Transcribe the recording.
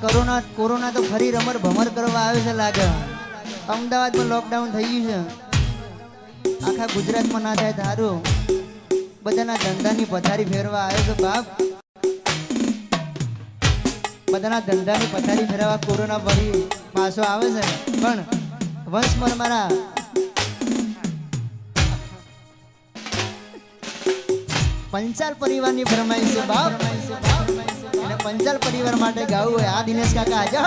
Corona corona તો ફરી રમર ભમર કરવા આવે છે લાગે. અમદાવાદમાં લોકડાઉન થઈ ગયું છે. આખા ગુજરાતમાં ના થાય તારું. બધાના ધંધાની પથારી ફેરવા આવ્યો છે બાપ. બધાના ધંધાની પથારી ફેરવા કોરોના ફરી પાછો આવે છે. પણ વંશમાં મારા. પંચાલ પરિવારની ફરમાઈશ છે બાપ. પંચાલ પરિવાર માટે ગાવું હોય. આ દિનેશ કાકા આજે